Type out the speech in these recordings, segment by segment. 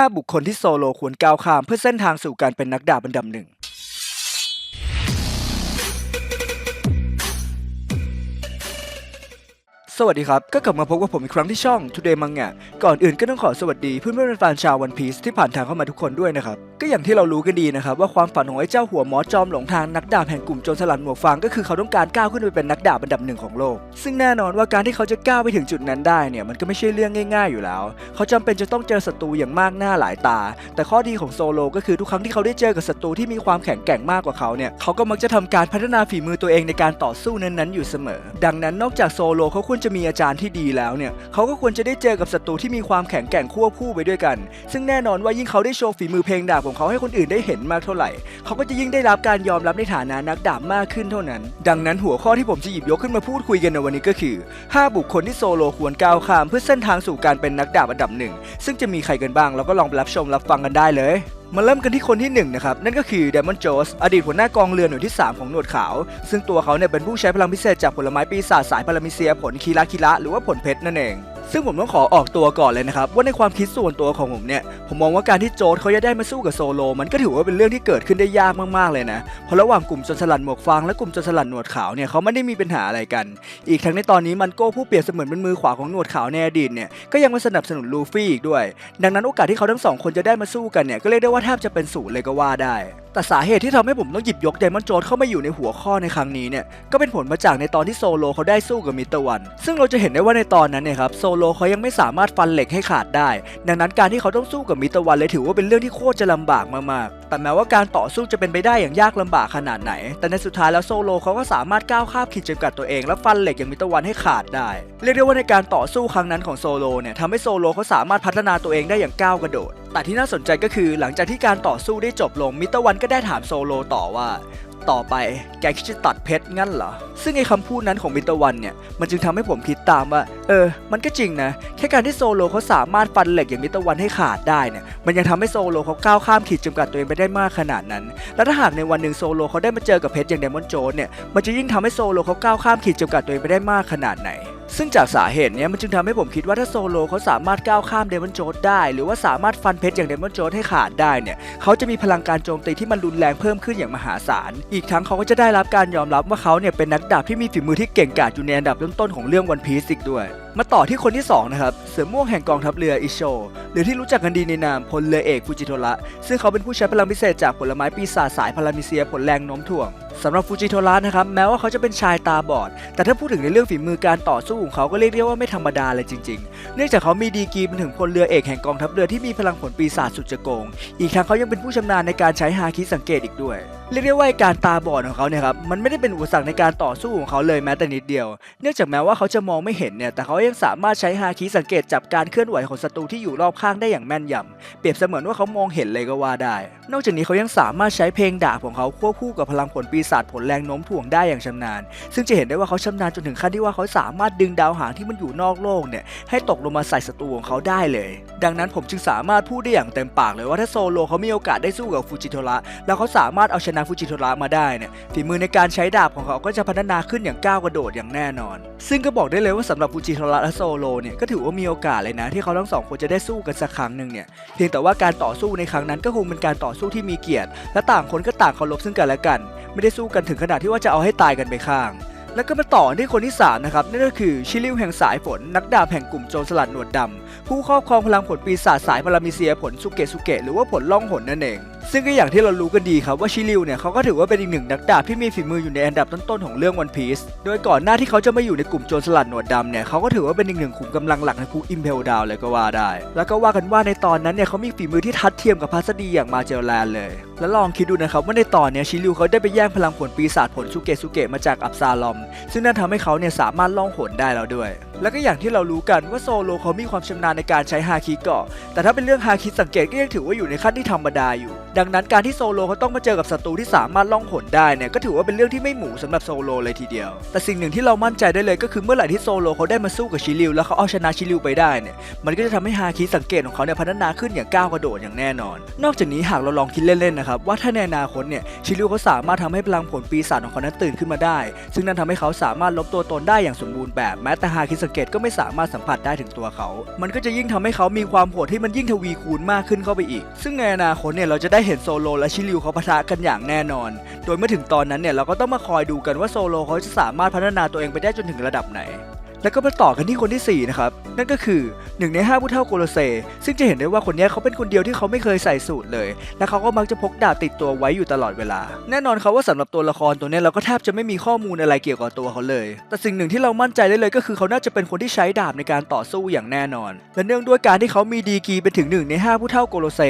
5 บุคคลที่โซโลควรก้าวข้ามเพื่อเส้นทางสู่การเป็นนักดาบอันดับหนึ่ง สวัสดีครับ ก็กลับมาพบกับผมอีกครั้งที่ช่อง Today Manga ก่อนอื่นก็ต้องขอสวัสดีเพื่อนเพื่อนแฟนชาววันพีซที่ผ่านทางเข้ามาทุกคนด้วยนะครับ ก็อย่างที่เรารู้กันดีนะครับ ว่าความฝันของไอ้เจ้าหัวหมอจอมหลงทางนักดาบแห่งกลุ่มโจรสลัดหมวกฟางก็คือเขาต้องการก้าวขึ้นไปเป็นนักดาบอันดับหนึ่งของโลก ซึ่งแน่นอนว่าการที่เขาจะก้าวไปถึงจุดนั้นได้เนี่ยมันก็ไม่ใช่เรื่องง่าย ๆอยู่แล้ว เขาจำเป็นจะต้องเจอศัตรูอย่างมากหน้าหลายตา แต่ข้อดีของโซโลก็คือทุกครั้งที่เขาได้เจอกับศัตรูที่มีความแข็งแกร่งมากกว่าเขาเนี่ยเขาก็มักจะทำการพัฒนาฝีมือตัวเองในการต่อสู้นั้นๆอยู่เสมอ ดังนั้นนอกจากโซโลเขาควรจะมีอาจารย์ที่ดีแล้วเนี่ยเขาก็ควรจะได้เจอกับศัตรูที่มีความแข็งแกร่งควบคู่ไปด้วยกัน ซึ่งแน่นอนว่ายิ่งเขาได้โชว์ฝีมือเพลงดาบของเขาให้คนอื่นได้เห็นมากเท่าไหร่ เขาก็จะยิ่งได้รับการยอมรับในฐานะนักดาบมากขึ้นเท่านั้น ดังนั้นหัวข้อที่ผมจะหยิบยกขึ้นมาพูดคุยกันในวันนี้ก็คือ 5 บุคคลที่โซโลควรก้าวข้ามเพื่อเส้นทางสู่การเป็นนักดาบอันดับหนึ่งซึ่งจะมีใครกันบ้างเราก็ลองรับชมรับฟังกันได้เลยมาเริ่มกันที่คนที่หนึ่งนะครับ นั่นก็คือเดมอนโจสอดีตหัวหน้ากองเรือหน่วยที่ 3 ของหนวดขาว ซึ่งตัวเขาเนี่ยเป็นผู้ใช้พลังพิเศษจากผลไม้ปีศาจสายพารามิเซียผลคีระคีระหรือว่าผลเพชรนั่นเอง ซึ่งผมต้องขอออกตัวก่อนเลยนะครับว่าในความคิดส่วนตัวของผมเนี่ยผมมองว่าการที่โจสเขาจะได้มาสู้กับโซโล มันก็ถือว่าเป็นเรื่องที่เกิดขึ้นได้ยากมากๆเลยนะเพราะระหว่างกลุ่มจรสลัดหมวกฟางและกลุ่มจรสลัดหนวดขาวเนี่ยเขาไม่ได้มีปัญหาอะไรกัน อีกทั้งในตอนนี้มันโก้ผู้เปรียบเสมือนเป็นมือขวาของหนวดขาวในอดีตเนี่ยก็ยังมาสนับสนุนลูฟี่อีกด้วย ดังนั้นโอกาสที่เขาทั้งสองคนจะได้มาสู้กันเนี่ยก็เรียกได้ว่าแทบจะเป็นศูนย์เลยก็ว่าได้ แต่สาเหตุที่ทำให้ผมต้องหยิบยกไดมอนด์โจดเข้ามาอยู่ในหัวข้อในครั้งนี้เนี่ย ก็เป็นผลมาจากในตอนที่โซโลเขาได้สู้กับมิเตอร์วัน ซึ่งเราจะเห็นได้ว่าในตอนนั้นเนี่ยครับโซโลเขายังไม่สามารถฟันเหล็กให้ขาดได้ ดังนั้นการที่เขาต้องสู้กับมิเตอร์วันเลยถือว่าเป็นเรื่องที่โคตรจะลำบากมากๆ แต่แม้ว่าการต่อสู้จะเป็นไปได้อย่างยากลำบากขนาดไหน แต่ในสุดท้ายแล้วโซโลเขาก็สามารถก้าวข้ามขีดจำกัดตัวเองและฟันเหล็กอย่างมิเตอร์วันให้ขาดได้ เรียกได้ว่าในการต่อสู้ครั้งนั้นของโซโลเนี่ยทำให้โซโลเขาสามารถพัฒนาตัวเองได้อย่างก้าวกระโดด แต่ที่น่าสนใจก็คือหลังจากที่การต่อสู้ได้จบลงมิเตอร์วันก็ได้ถามโซโลต่อว่า ต่อไปแกคิดจะตัดเพชรงั้นเหรอ ซึ่งไอ้คำพูดนั้นของมิเตอร์วันเนี่ย มันจึงทำให้ผมคิดตามว่า เออ มันก็จริงนะ แค่การที่โซโลเขาสามารถฟันเหล็กอย่างมิเตอร์วันให้ขาดได้เนี่ย มันยังทำให้โซโลเขาก้าวข้ามขีดจำกัดตัวเองไปได้มากขนาดนั้น แล้วถ้าหากในวันหนึ่งโซโลเขาได้มาเจอกับเพชรอย่างเดมอนโจนเนี่ย มันจะยิ่งทำให้โซโลเขาก้าวข้ามขีดจำกัดตัวเองไปได้มากขนาดไหน ซึ่งจากสาเหตุนี้มันจึงทำให้ผมคิดว่าถ้าโซโลเขาสามารถก้าวข้ามเดมอนโจดได้ หรือว่าสามารถฟันเพชรอย่างเดมอนโจดให้ขาดได้เนี่ยเขาจะมีพลังการโจมตีที่มันรุนแรงเพิ่มขึ้นอย่างมหาศาล อีกทั้งเขาก็จะได้รับการยอมรับว่าเขาเนี่ยเป็นนักดาบที่มีฝีมือที่เก่งกาจอยู่ในอันดับต้นๆของเรื่องวันพีซอีกด้วย มาต่อที่คนที่สองนะครับเสือม่วงแห่งกองทัพเรืออิโชหรือที่รู้จักกันดีในนามพลเรือเอกฟูจิโทระซึ่งเขาเป็นผู้ใช้พลังพิเศษจากผลไม้ปีศาจสายพารามิเซียผลแรงโน้มถ่วง สำหรับฟูจิโทระนะครับแม้ว่าเขาจะเป็นชายตาบอด แต่ถ้าพูดถึงในเรื่องฝีมือการต่อสู้ของเขาก็เรียกได้ว่าไม่ธรรมดาเลยจริง ๆ เนื่องจากเขามีดีกรีเป็นถึงพลเรือเอกแห่งกองทัพเรือที่มีพลังผลปีศาจสุดจะโกง อีกทั้งเขายังเป็นผู้ชำนาญในการใช้ฮาคิสังเกตอีกด้วย เรียกได้ว่าการตาบอดของเขาเนี่ยครับมันไม่ได้เป็นอุปสรรคในการต่อสู้ของเขาเลยแม้แต่นิดเดียว เนื่องจากแม้ว่าเขาจะมองไม่เห็นเนี่ยแต่เขายังสามารถใช้ฮาคิสังเกตจับการเคลื่อนไหวของศัตรูที่อยู่รอบข้างได้อย่างแม่นยำเปรียบเสมือนว่าเขามองเห็นเลยก็ว่าได้ นอกจากนี้เขายังสามารถใช้เพลงดาบของเขาควบคู่กับพลังผลปีศาจผลแรงโน้มถ่วงได้อย่างชำนาญ ซึ่งจะเห็นได้ว่าเขาชำนาญจนถึงขั้นที่ว่าเขาสามารถดึงดาวหางที่มันอยู่นอกโลกเนี่ยให้ตกลงมาใส่ศัตรูของเขาได้เลย ดังนั้นผมจึงสามารถพูดได้อย่างเต็มปากเลยว่าถ้าโซโลเขามีโอกาสได้สู้กับฟูจิโทระแล้วเขาสามารถเอาชนะฟูจิโทระมาได้เนี่ยฝีมือในการใช้ดาบของเขาก็จะพัฒนาขึ้นอย่างก้าวกระโดดอย่างแน่นอน ซึ่งก็บอกได้เลยว่าสำหรับฟูจิโทระและโซโลเนี่ยก็ถือว่ามีโอกาสเลยนะที่เขาทั้งสองคนจะได้สู้กันสักครั้งหนึ่งเนี่ยเพียงแต่ว่าการต่อสู้ในครั้งนั้นก็คงเป็นการต่อสู้ที่มีเกียรติ และต่างคนก็ต่างเคารพซึ่งกันและกัน ไม่ได้สู้กันถึงขนาดที่ว่าจะเอาให้ตายกันไปข้าง แล้วก็มาต่อที่คนที่สามนะครับนั่นก็คือชิลิวแห่งสายฝนนักดาบแห่งกลุ่มโจรสลัดหนวดดำผู้ครอบครองพลังผลปีศาจสายพารามิเซียผลสุเกะสุเกะหรือว่าผลล่องหนนั่นเอง ซึ่งก็อย่างที่เรารู้กันดีครับว่าชิลิวเนี่ยเขาก็ถือว่าเป็นอีกหนึ่งนักดาบที่มีฝีมืออยู่ในอันดับต้นๆของเรื่องวันพีซโดยก่อนหน้าที่เขาจะมาอยู่ในกลุ่มโจรสลัดหนวดดำเนี่ยเขาก็ถือว่าเป็นอีกหนึ่งขุมกำลังหลักในคุกอิมเพลดาวเลยก็ว่าได้ แล้วก็ว่ากันว่าในตอนนั้นเนี่ยเขามีฝีมือที่ทัดเทียมกับพัสดีอย่างมาเจลแลนเลย แล้วลองคิดดูนะครับว่าในตอนเนี้ยชิลิวเขาได้ไปแย่งพลังผลปีศาจผลสุเกะสุเกะมาจากอับซาลอม ซึ่งนั่นทำให้เขาเนี่ยสามารถล่องหนได้แล้วด้วย แล้วก็อย่างที่เรารู้กันว่าโซโลเขามีความชำนาญในการใช้ฮาคิเกาะแต่ถ้าเป็นเรื่องฮาคิสังเกตก็ยังถือว่าอยู่ในขั้นที่ธรรมดาอยู่ดังนั้นการที่โซโลเขาต้องมาเจอกับศัตรูที่สามารถล่องหนได้เนี่ยก็ถือว่าเป็นเรื่องที่ไม่หมูสำหรับโซโลเลยทีเดียว แต่สิ่งหนึ่งที่เรามั่นใจได้เลยก็คือเมื่อไหร่ที่โซโลเขาได้มาสู้กับชิริวแล้วเขาเอาชนะชิริวไปได้เนี่ยมันก็จะทำให้ฮาคิสังเกตของเขาเนี่ยพัฒนาขึ้นอย่างก้าวกระโดดอย่างแน่นอน นอกจากนี้หากเราลองคิดเล่นๆนะครับว่าถ้าในอนาคตเนี่ยชิริวเขาสามารถทำให้พลังผลปีศาจของเขานั้นตื่นขึ้นมาได้ ซึ่งนั่นทำให้เขาสามารถลบตัวตนได้อย่างสมบูรณ์แบบแม้แต่ฮาคิสังเกตก็ไม่สามารถสัมผัสได้ถึงตัวเขา มันก็จะยิ่งทำให้เขามีความโหดที่มันยิ่งทวีคูณมากขึ้นเข้าไปอีก ซึ่งในอนาคตเนี่ยเราจะได้เห็นโซโลและชิลิวเขาปะทะกันอย่างแน่นอน โดยเมื่อถึงตอนนั้นเนี่ยเราก็ต้องมาคอยดูกันว่าโซโลเขาจะสามารถพัฒนาตัวเองไปได้จนถึงระดับไหน แล้วก็มาต่อกันที่คนที่ 4 นะครับ นั่นก็คือหนึ่งในห้าผู้เท่าโกโลเซ ซึ่งจะเห็นได้ว่าคนนี้เขาเป็นคนเดียวที่เขาไม่เคยใส่สูตรเลย และเขาก็มักจะพกดาบติดตัวไว้อยู่ตลอดเวลา แน่นอนครับว่าสำหรับตัวละครตัวนี้เราก็แทบจะไม่มีข้อมูลอะไรเกี่ยวกับตัวเขาเลย แต่สิ่งหนึ่งที่เรามั่นใจได้เลยก็คือเขาน่าจะเป็นคนที่ใช้ดาบในการต่อสู้อย่างแน่นอน และเนื่องด้วยการที่เขามีดีกีเป็นถึงหนึ่งในห้าผู้เท่าโกโลเซ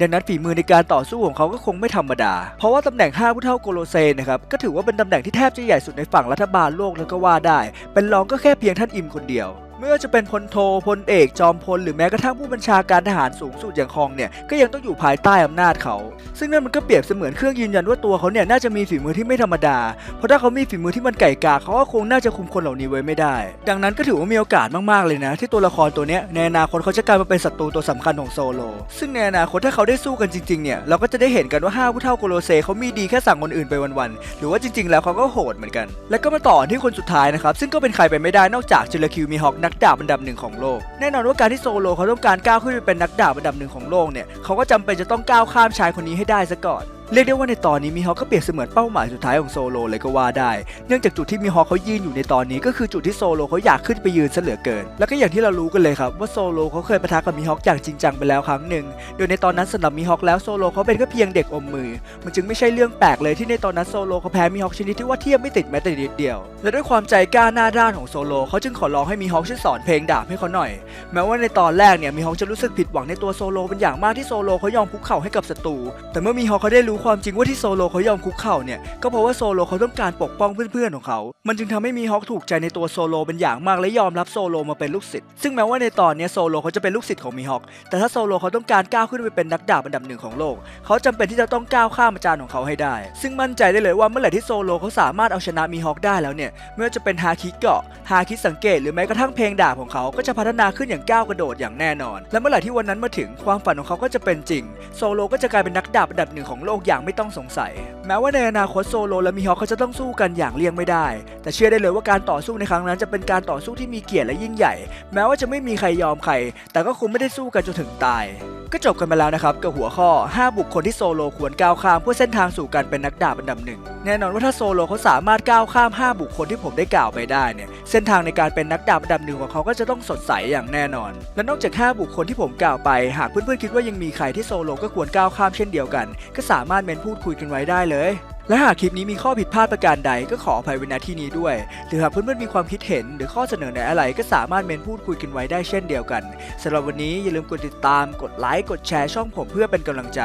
ดังนั้นฝีมือในการต่อสู้ของเขาก็คงไม่ธรรมดา เพราะว่าตำแหน่งห้าผู้เท่าโกโลเซนะครับก็ถือว่าเป็นตำแหน่งที่แทบจะใหญ่สุดในฝั่งรัฐบาลโลกแล้วก็ว่าได้ เป็นรองก็แค่เพียงานอิมคนเดียว ไม่ว่าจะเป็นพลโทพลเอกจอมพลหรือแม้กระทั่งผู้บัญชาการทหารสูงสุดอย่างคองเนี่ยก็ยังต้องอยู่ภายใต้อำนาจเขา ซึ่งนั่นมันก็เปรียบเสมือนเครื่องยืนยันว่าตัวเขาเนี่ยน่าจะมีฝีมือที่ไม่ธรรมดา เพราะถ้าเขามีฝีมือที่มันไก่กาเขาก็คงน่าจะคุมคนเหล่านี้ไว้ไม่ได้ ดังนั้นก็ถือว่ามีโอกาสมากๆเลยนะ ที่ตัวละครตัวเนี้ยในอนาคตเขาจะกลายมาเป็นศัตรูตัวสำคัญของโซโล ซึ่งในอนาคตถ้าเขาได้สู้กันจริงๆเนี่ยเราก็จะได้เห็นกันว่าห้าผู้เท่าโกโลเซเขามีดีแค่สั่งคนอื่นไปวันๆหรือว่าจริง ๆ แล้วเขาก็โหดเหมือนกัน แล้วก็มาต่อที่คนสุดท้ายนะครับซึ่งก็เป็นใครไปไม่ได้นอกจากจิลคิวมีฮอกนักดาบอันดับหนึ่งของโลก แน่นอนว่าการที่โซโลเขาต้องการก้าวขึ้นไปเป็นนักดาบอันดับหนึ่งของโลกเนี่ยเขาก็จำเป็นจะต้องก้าวข้ามชายคนนี้ให้ได้ซะก่อน เรียกได้ว่าในตอนนี้มีฮอก็เปรียบเสมือนเป้าหมายสุดท้ายของโซโลเลยก็ว่าได้ เนื่องจากจุดที่มีฮอเขายืนอยู่ในตอนนี้ก็คือจุดที่โซโลเขาอยากขึ้นไปยืนเหลือเกิน แล้วก็อย่างที่เรารู้กันเลยครับว่าโซโลเขาเคยปะทะกับมีฮอกอย่างจริงจังไปแล้วครั้งหนึ่ง โดยในตอนนั้นสำหรับมีฮอกแล้วโซโลเขาเป็นแค่เพียงเด็กอมมือ มันจึงไม่ใช่เรื่องแปลกเลยที่ในตอนนั้นโซโลเขาแพ้มีฮอกชนิดที่ว่าเทียบไม่ติดแม้แต่นิดเดียว และด้วยความใจกล้าหน้าด้านของโซโลเขาจึงขอร้องให้มีฮอกช่วยสอนเพลงดาบให้เขาหน่อย แม้ว่าในตอนแรกเนี่ยมีฮอกจะรู้สึกผิดหวังในตัวโซโลเป็นอย่างมากที่โซโลเขายอมคุกเข่าให้กับศัตรูแต่เมื่อมีฮอกเขาได้รู้ความจริงว่าที่โซโลเขายอมคุกเข่าเนี่ยก็เพราะว่าโซโลเขาต้องการปกป้องเพื่อนๆของเขา มันจึงทำให้มีฮอกถูกใจในตัวโซโลเป็นอย่างมากและยอมรับโซโลมาเป็นลูกศิษย์ ซึ่งแม้ว่าในตอนนี้โซโลเขาจะเป็นลูกศิษย์ของมีฮอก แต่ถ้าโซโลเขาต้องการก้าวขึ้นไปเป็นนักดาบอันดับหนึ่งของโลก เขาจำเป็นที่จะต้องก้าวข้ามอาจารย์ของเขาให้ได้ ซึ่งมั่นใจได้เลยว่าเมื่อไหร่ที่โซโลเขาสามารถเอาชนะมีฮอกได้แล้วเนี่ย ไม่ว่าจะเป็นฮาคิเกาะ ฮาคิสังเกต หรือแม้กระทั่งเพลงดาบของเขา ก็จะพัฒนาขึ้นอย่างก้าวกระโดดอย่างแน่นอน และเมื่อไหร่ที่วันนั้นมาถึงความฝันของเขาก็จะเป็นจริง โซโลก็จะกลายเป็นนักดาบอันดับหนึ่งของโลกอย่างไม่ต้องสงสัย แม้ว่าในอนาคตโซโลและมีฮอกเขาจะต้องสู้กันอย่างเลี่ยงไม่ได้ แต่เชื่อได้เลยว่าการต่อสู้ในครั้งนั้นจะเป็นการต่อสู้ที่มีเกียรติและยิ่งใหญ่ แม้ว่าจะไม่มีใครยอมใคร แต่ก็คงไม่ได้สู้กันจนถึงตาย ก็จบกันไปแล้วนะครับกับหัวข้อ 5 บุคคลที่โซโลควรก้าวข้ามเพื่อเส้นทางสู่การเป็นนักดาบอันดับหนึ่งแน่นอนว่าถ้าโซโลเขาสามารถก้าวข้าม 5 บุคคลที่ผมได้กล่าวไปได้เนี่ยเส้นทางในการเป็นนักดาบอันดับหนึ่งของเขาก็จะต้องสดใสอย่างแน่นอน และนอกจาก 5 บุคคลที่ผมกล่าวไป หากเพื่อนๆคิดว่ายังมีใครที่โซโลก็ควรก้าวข้ามเช่นเดียวกัน ก็สามารถเมนพูดคุยกันไว้ได้เลย และหากคลิปนี้มีข้อผิดพลาดประการใดก็ขออภัยไว้ณที่นี้ด้วย หรือหากเพื่อนๆมีความคิดเห็น หรือข้อเสนอแนะอะไรก็สามารถเมนพูดคุยกันไว้ได้เช่นเดียวกันสำหรับวันนี้อย่าลืมกดติดตาม กดไลค์ กดแชร์ช่องผมเพื่อเป็นกำลังใจ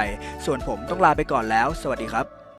ส่วนผมต้องลาไปก่อนแล้ว สวัสดีครับ